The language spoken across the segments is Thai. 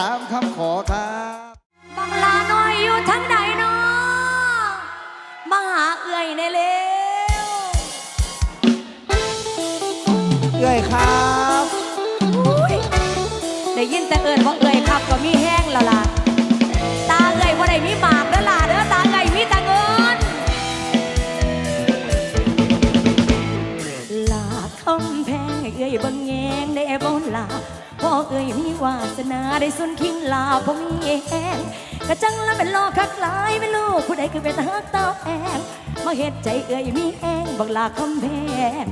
ตามคำ มีแหงกะจังละเป็นลอคักหลายเป็นลูกผู้ใดคือเป็นฮักเต้าแองมาเฮ็ดใจเอ่ยมีแหงบักลาคำแพง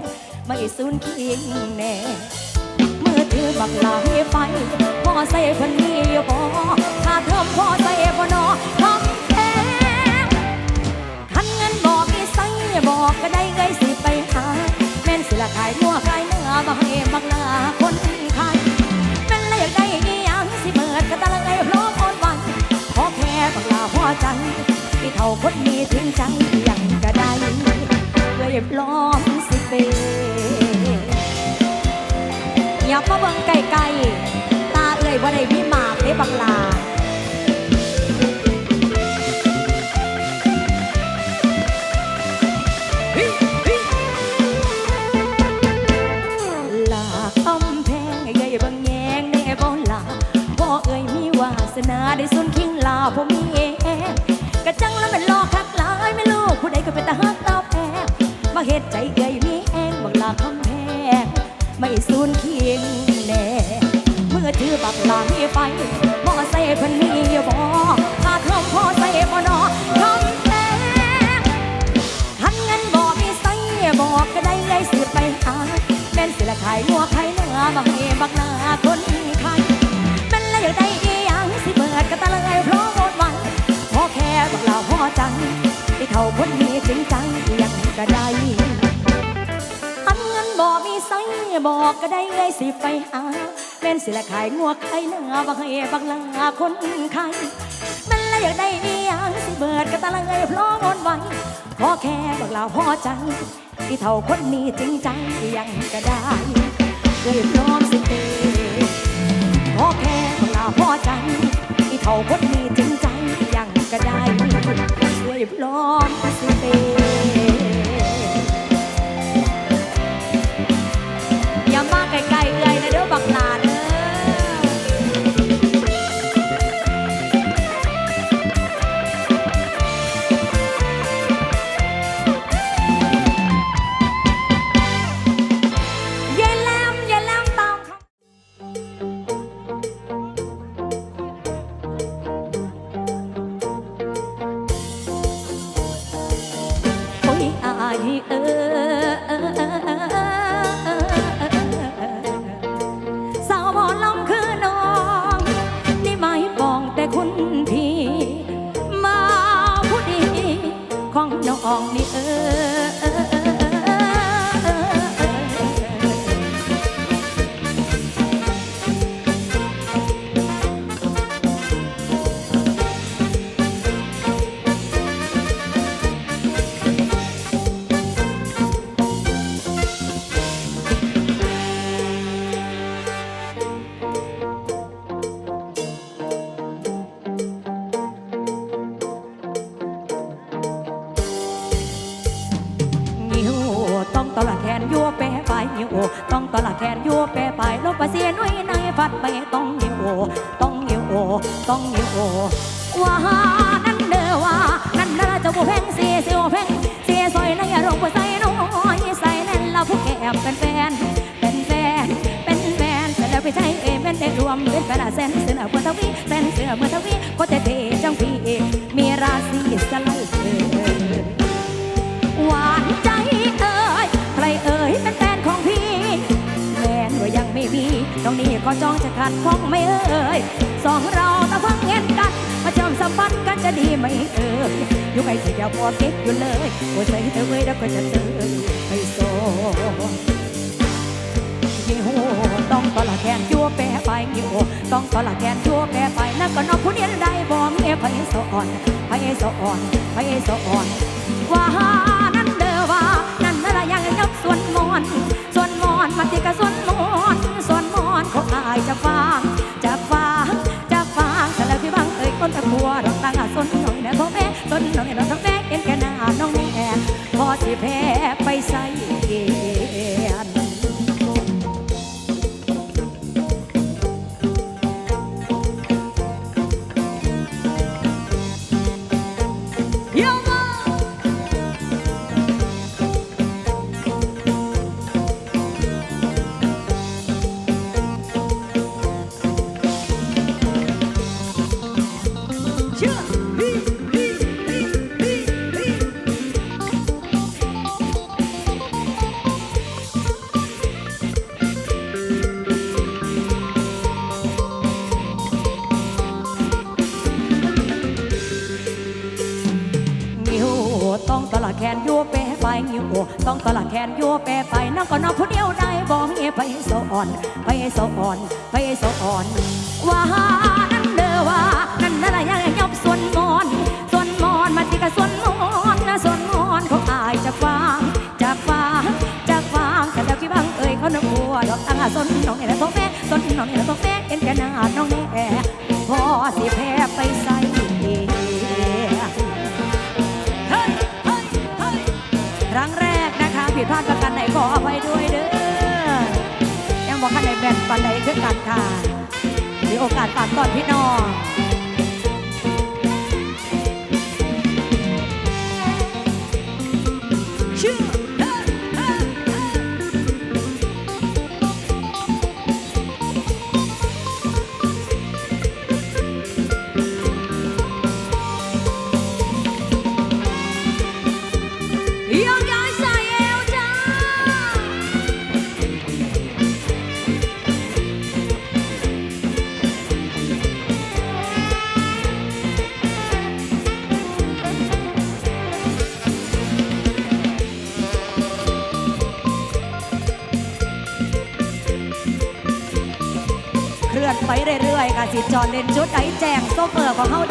ไม่สุนคิงแน่เมื่อถือบักลาให้ไปพ่อใส่พันมีอยู่บ่ถ้าเทอมพ่อใส่บ่นอคำแพงคันเงินบอกมีไสบอกก็ได้เงยสิไปหาแม่นสิละขายงัวขายเนื้อมาให้บักลา ขอแค่บักลาพอใจที่เท่าคนมีถึงจังยังก็ได้เลยปลอมสิเปอย่ามาเบิ่งไกลๆตาเอ่ยว่าได้มีหมากได้บังลา ขายงัวขายเนื้อมาให้บักหน้าคนขายแม่นและอยากได้อีหยังสิเบิดก็ตะเลยเพราะโอนวันพอแค่บักลาพอจังที่เท่าคนมีจริงจังยังก็ได้ทันเงินบอกมีไสบอกก็ได้เลยสิไปหาแม่นสิละขายงัวขายเนื้อมาให้บักหน้าคนขายมันและอยากได้อีหยังสิเบิดก็ตะเลยเพราะงอนไหวขอแค่บอกเราพอใจที่เท่าคนนี้จริงใจยังก็ได้ เคยพร้อมสิเปย์ขอแค่บอกเราพอใจที่เท่าคนนี้จริงใจยังก็ได้เคยพร้อมสิเป สลด์เออหวานใจเอ่ยใครเอ่ยเป็นแฟนของพี่แฟนว่ายังไม่มีตรงนี้ก็จ้องจะขัดข้องไม่เอ่ยสองเราตะเพิ่งเห็นกันมาเชื่อมสัมพันธ์กันจะดีไหมเอ่ยอยู่ไม่ที่จะพอเก็บอยู่เลยหัวใจเธอไว้แล้วก็จะเจอให้โซ่ ต้องตลาดแขนยั่วแปรไปยี่หูต้องตลาดแขนยั่วแปรไปนั่นก็นอกผู้เดียวได้บ่มีไผสอนไผสอนไผสอนว่านั่นเด้อว่านั่นนั่นละยังยับส่วนมอนส่วนมอนมาติกะส่วนมอนส่วนมอนเขาอายจะฟังจะฟังจะฟังแต่แล้วพี่บังเอ่ยคนตะกัวดอกตังอาสนหน่อยแม่พ่อแม่สนหน่อยเราทั้งแม่เอ็นแกหน้าน้องแม่พอสิแพ้ไปใส่ ต้องตลาดแขนยั่วแปรไปงิวต้องตลาดแขนยั่วแปรไปนั่งก็นอนผู้เดียวได้บ่มีไปสอน ไปสอน ไปสอนว่านั่นเด้อว่านั่นนั่นละไรยังยบส่วนมอนส่วนมอนมาติกะส่วนมอนนะส่วนมอนเขาอายจะฟังจะฟังจะฟังแต่แล้วกี่บังเอ่ยเขาหนักบัวดอกตั้งอาส่วนน้องเนี่ยแหละพ่อแม่ส่วนน้องเนี่ยแหละพ่อแม่เอ็นแกนาน้องแน่พอสิแพ้ ผิดพลาดประการไหนขออภัยด้วยเด้อยังบอกขันไหนแบนปันไหนคือกันค่ะมีโอกาสฝากตอนพี่น้อง จอดเลนจุดไอแจงโซเฟอร์ของเฮา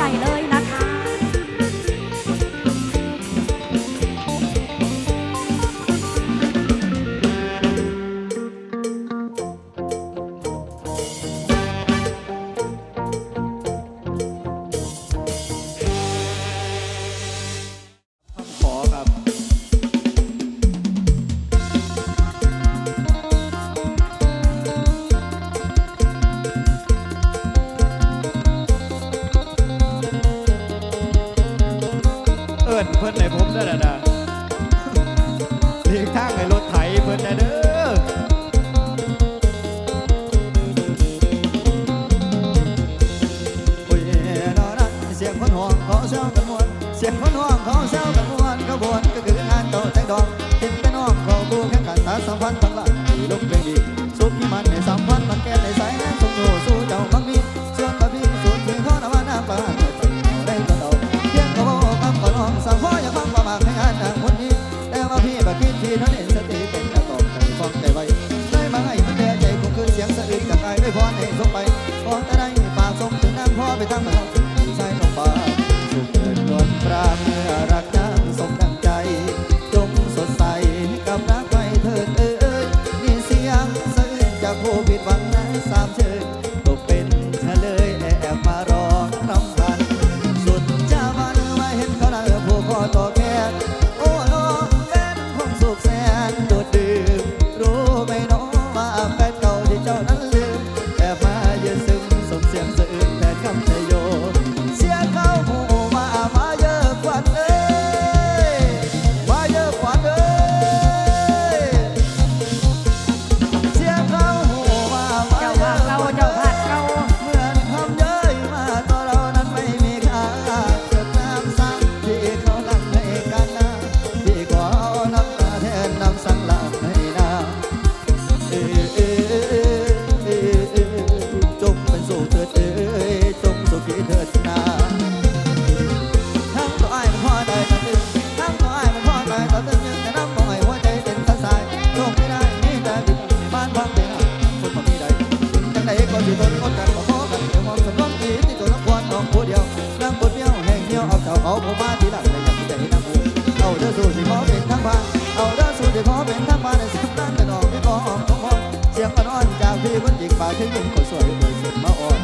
ที่ต้นกันบ่พอกันเดี๋ยวมองสมรองอีที่ตัวละครน้องผู้เดียวนั่งบนเมี่ยวแห่งเดียวเอาเจ้าเขาผมมาที่หลังในยามที่ใจนั่งบูเอาเด้อสู้สิขอเป็นทั้งบ้านเอาเด้อสู้สิขอเป็นทั้งบ้านในสักนั้นแต่น้องไม่ขอหอมของมอนเสียงอ่อนจากพี่คนหญิงป่าที่ยิ้มคนสวยคนสุดมาอ่อน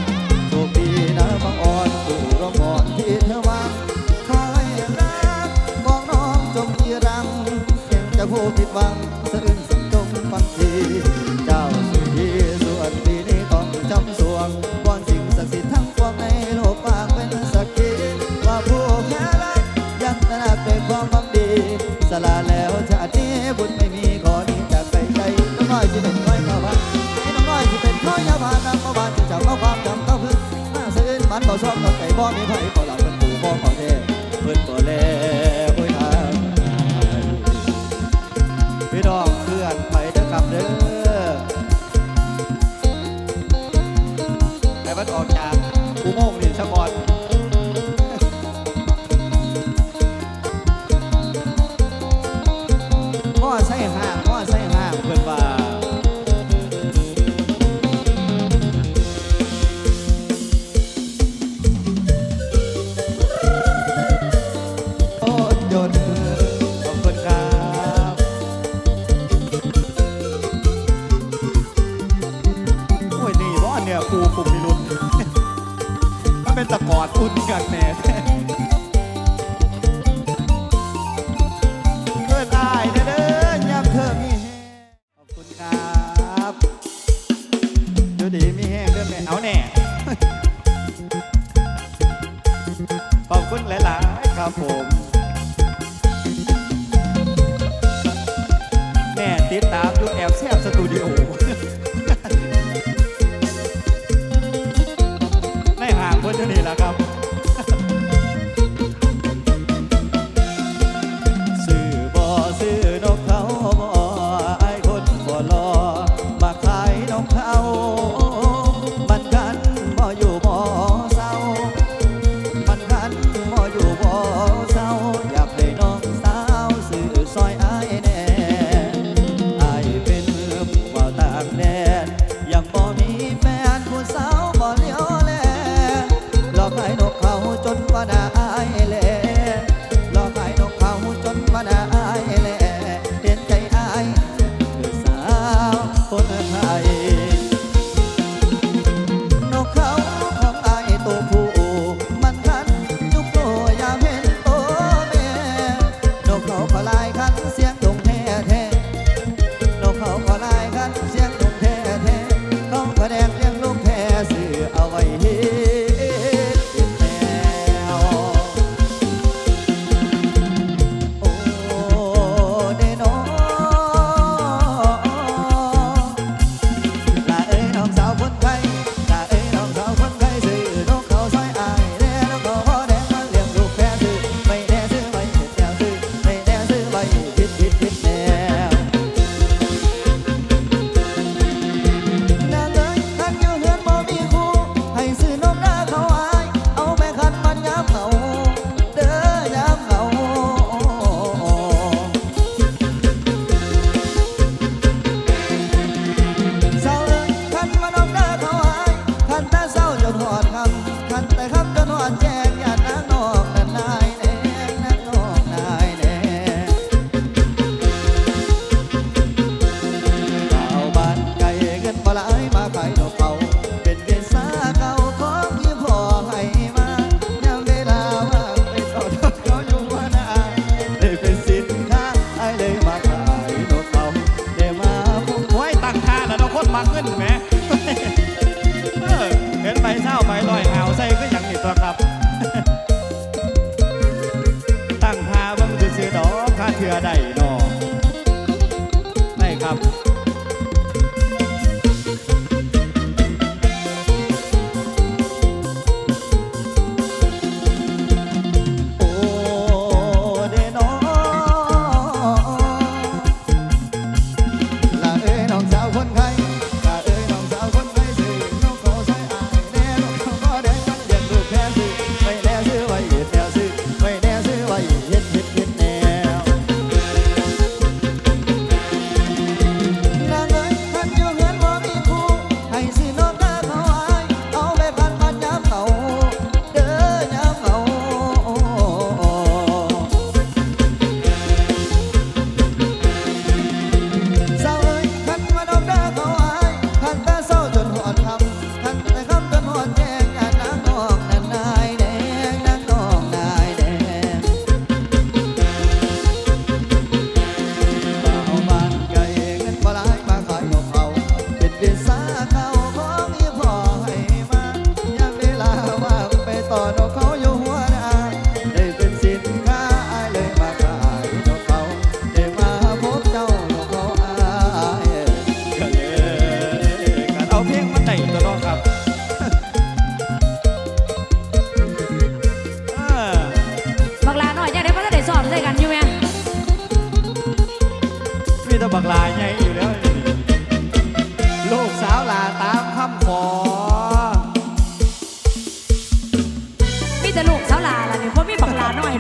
โชคดีนะบางอ่อนสู่ร่มอ่อนที่เธอวางคอยรักบองน้องจงที่รังเห็นจะผู้ผิดหวังเสะอื้ น้อยที่เป็นน้อยก็บ้านไอ้น้องน้อยที่เป็นน้อยยาบ้านนำมาบ้านจะจับเอาความจำเขาพื้นมาซื้นมันเบาซ้อมกับไก่บ่มีไผ่บ่หลับเป็นปู่บ่ขอเทเพิ่นก็แล้ ตะกอดอุ่นกันแน่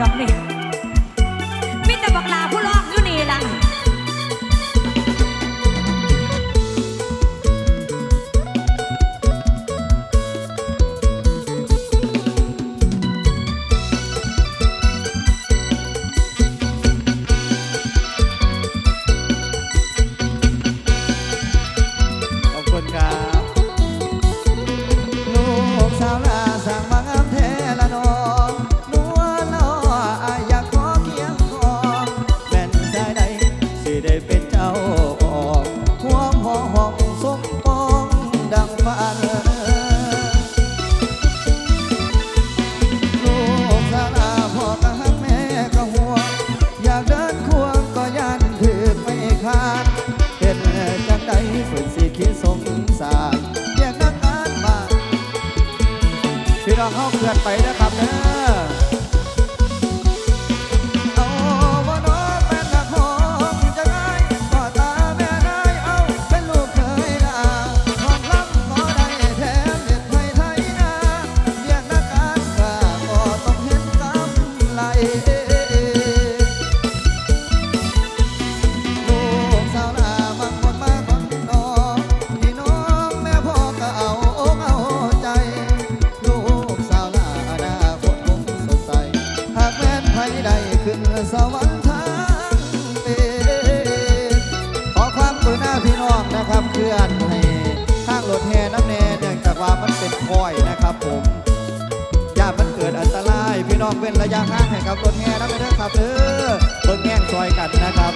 ดอกนี่ ขึ้วางเป็นขอคารุณพี่น้องนะครับเคลื่อนให้ข้างรถแห่น้ำแน่เนื่งจากว่ามันเป็นคอยนะครับผมญาพันเกิดอันตราย พี่น้องเว้นระยะห่างให้กับรถแห่น้ำแน่ครับเด้อเบิ่งแง่งซอยกันนะครับ